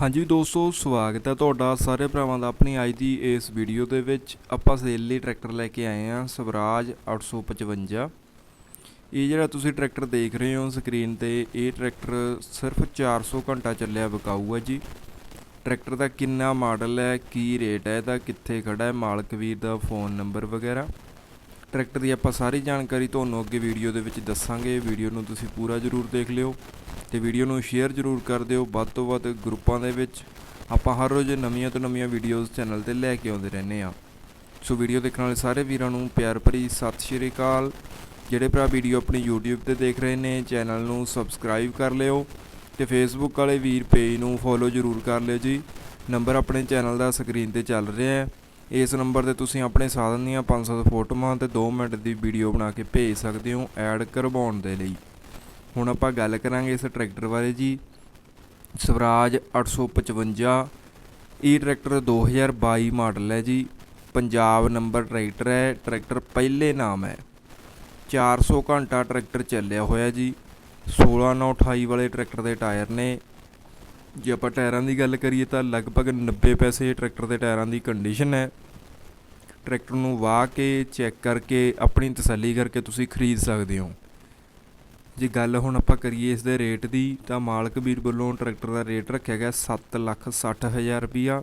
ਹਾਂਜੀ ਦੋਸਤੋ, ਸਵਾਗਤ ਹੈ ਤੁਹਾਡਾ ਸਾਰੇ ਭਰਾਵਾਂ ਦਾ ਆਪਣੀ ਅੱਜ ਦੀ ਇਸ ਵੀਡੀਓ ਦੇ ਵਿੱਚ। ਆਪਾਂ ਸੇਲ ਲਈ ਟਰੈਕਟਰ ਲੈ ਕੇ ਆਏ ਹਾਂ, ਸਵਰਾਜ 855 ਇਹ ਜਿਹੜਾ ਤੁਸੀਂ ਟਰੈਕਟਰ ਦੇਖ ਰਹੇ ਹੋ ਸਕਰੀਨ ਤੇ, ਇਹ ਟਰੈਕਟਰ ਸਿਰਫ 400 ਘੰਟਾ ਚੱਲਿਆ ਵਿਕਾਊ ਹੈ ਜੀ। ਟਰੈਕਟਰ ਦਾ ਕਿੰਨਾ ਮਾਡਲ ਹੈ, ਕੀ ਰੇਟ ਹੈ, ਇਹਦਾ ਕਿੱਥੇ ਖੜਾ ਹੈ, ਮਾਲਕ ਵੀਰ ਦਾ ਫੋਨ ਨੰਬਰ ਵਗੈਰਾ। ਟਰੈਕਟਰ ਦੀ ਆਪਾਂ ਸਾਰੀ ਜਾਣਕਾਰੀ ਤੁਹਾਨੂੰ ਅੱਗੇ ਵੀਡੀਓ ਦੇ ਵਿੱਚ ਦੱਸਾਂਗੇ। ਵੀਡੀਓ ਨੂੰ ਤੁਸੀਂ ਪੂਰਾ ਜ਼ਰੂਰ ਦੇਖ ਲਿਓ। ਤੇ ਵੀਡੀਓ ਨੂੰ ਸ਼ੇਅਰ ਜ਼ਰੂਰ ਕਰ ਦਿਓ। ਵੱਧ ਤੋਂ ਵੱਧ ਗਰੁੱਪਾਂ ਦੇ ਵਿੱਚ ਆਪਾਂ ਹਰ ਰੋਜ਼ ਨਵੀਆਂ ਤੋਂ ਨਵੀਆਂ ਵੀਡੀਓਜ਼ ਚੈਨਲ ਤੇ ਲੈ ਕੇ ਆਉਂਦੇ ਰਹਿੰਦੇ ਆ ਸੋ ਵੀਡੀਓ ਦੇਖਣ ਵਾਲੇ ਸਾਰੇ ਵੀਰਾਂ ਨੂੰ ਪਿਆਰ ਭਰੀ ਸਤਿ ਸ਼੍ਰੀ ਅਕਾਲ। ਜਿਹੜੇ ਭਰਾ ਵੀਡੀਓ ਆਪਣੀ YouTube ਤੇ ਦੇਖ ਰਹੇ ਨੇ, ਚੈਨਲ ਨੂੰ ਸਬਸਕ੍ਰਾਈਬ ਕਰ ਲਿਓ ਤੇ Facebook ਵਾਲੇ ਵੀਰ ਪੇਜ ਨੂੰ ਫੋਲੋ ਜ਼ਰੂਰ ਕਰ ਲਿਓ ਜੀ। ਨੰਬਰ ਆਪਣੇ ਚੈਨਲ ਦਾ ਸਕਰੀਨ ਤੇ ਚੱਲ ਰਿਹਾ ਹੈ। ਇਸ ਨੰਬਰ ਤੇ ਤੁਸੀਂ ਆਪਣੇ ਸਾਧਨ ਦੀਆਂ 500 ਫੋਟੋਆਂ ਤੇ 2 ਮਿੰਟ ਦੀ ਵੀਡੀਓ ਬਣਾ ਕੇ ਭੇਜ ਸਕਦੇ ਹੋ ਐਡ ਕਰਵਾਉਣ ਦੇ ਲਈ। ਹੁਣ ਆਪਾਂ ਗੱਲ ਕਰਾਂਗੇ ਇਸ ਟਰੈਕਟਰ ਬਾਰੇ ਜੀ। ਸਵਰਾਜ 855 ਇਹ ਟਰੈਕਟਰ 2022 ਮਾਡਲ ਹੈ ਜੀ। ਪੰਜਾਬ ਨੰਬਰ ਟਰੈਕਟਰ ਹੈ, ਟਰੈਕਟਰ ਪਹਿਲੇ ਨਾਮ ਹੈ। 400 ਘੰਟਾ ਟਰੈਕਟਰ ਚੱਲਿਆ ਹੋਇਆ ਜੀ। 16928 ਵਾਲੇ ਟਰੈਕਟਰ ਦੇ ਟਾਇਰ ਨੇ। ਜੇ ਆਪਾਂ ਟਾਇਰਾਂ ਦੀ ਗੱਲ ਕਰੀਏ ਤਾਂ ਲਗਭਗ 90 ਪੈਸੇ ਟਰੈਕਟਰ ਦੇ ਟਾਇਰਾਂ ਦੀ ਕੰਡੀਸ਼ਨ ਹੈ। ਟਰੈਕਟਰ ਨੂੰ ਵਾਹ ਕੇ, ਚੈੱਕ ਕਰਕੇ, ਆਪਣੀ ਤਸੱਲੀ ਕਰਕੇ ਤੁਸੀਂ ਖਰੀਦ ਸਕਦੇ ਹੋ। ਜੇ ਗੱਲ ਹੁਣ ਆਪਾਂ ਕਰੀਏ ਇਸ ਦੇ ਰੇਟ ਦੀ, ਤਾਂ ਮਾਲਕ ਵੀਰ ਵੱਲੋਂ ਟਰੈਕਟਰ ਦਾ ਰੇਟ ਰੱਖਿਆ ਗਿਆ 760000 ਰੁਪਿਆ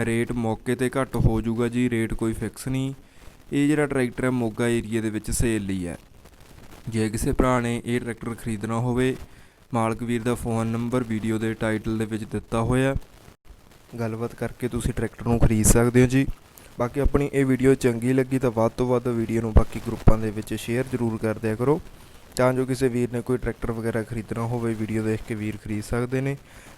ਰੇਟ ਮੌਕੇ ਤੇ ਘੱਟ ਹੋ ਜਾਊਗਾ ਜੀ ਰੇਟ ਕੋਈ ਫਿਕਸ ਨਹੀਂ। ਇਹ ਜਿਹੜਾ ਟਰੈਕਟਰ ਹੈ, ਮੋਗਾ ਏਰੀਆ ਦੇ ਵਿੱਚ ਸੇਲ ਲਈ ਹੈ। ਜੇ ਕਿਸੇ ਭਰਾ ਨੇ ਇਹ ਟਰੈਕਟਰ ਖਰੀਦਣਾ ਹੋਵੇ, ਮਾਲਕ ਵੀਰ ਦਾ ਫੋਨ ਨੰਬਰ ਵੀਡੀਓ ਦੇ ਟਾਈਟਲ ਦੇ ਵਿੱਚ ਦਿੱਤਾ ਹੋਇਆ ਗੱਲਬਾਤ ਕਰਕੇ ਤੁਸੀਂ ਟਰੈਕਟਰ ਨੂੰ ਖਰੀਦ ਸਕਦੇ ਹੋ ਜੀ। ਬਾਕੀ ਆਪਣੀ ਇਹ ਵੀਡੀਓ ਚੰਗੀ ਲੱਗੀ ਤਾਂ ਵੱਧ ਤੋਂ ਵੱਧ ਵੀਡੀਓ ਨੂੰ ਬਾਕੀ ਗਰੁੱਪਾਂ ਦੇ ਵਿੱਚ ਸ਼ੇਅਰ ਜ਼ਰੂਰ ਕਰ ਦਿਆ ਕਰੋ। ਤਾਂ ਜੋ ਕਿਸੇ ਵੀਰ ਨੇ ਕੋਈ ਟਰੈਕਟਰ ਵਗੈਰਾ ਖਰੀਦਣਾ ਹੋਵੇ, ਵੀਡੀਓ ਦੇਖ ਕੇ ਵੀਰ ਖਰੀਦ ਸਕਦੇ ਨੇ।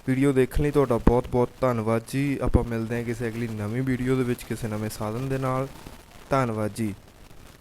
ਵੀਡੀਓ ਦੇਖਣ ਲਈ ਤੁਹਾਡਾ ਬਹੁਤ ਬਹੁਤ ਧੰਨਵਾਦ ਜੀ। ਆਪਾਂ ਮਿਲਦੇ ਹਾਂ ਕਿਸੇ ਅਗਲੀ ਨਵੀਂ ਵੀਡੀਓ ਦੇ ਵਿੱਚ ਕਿਸੇ ਨਵੇਂ ਸਾਧਨ ਦੇ ਨਾਲ। ਧੰਨਵਾਦ ਜੀ।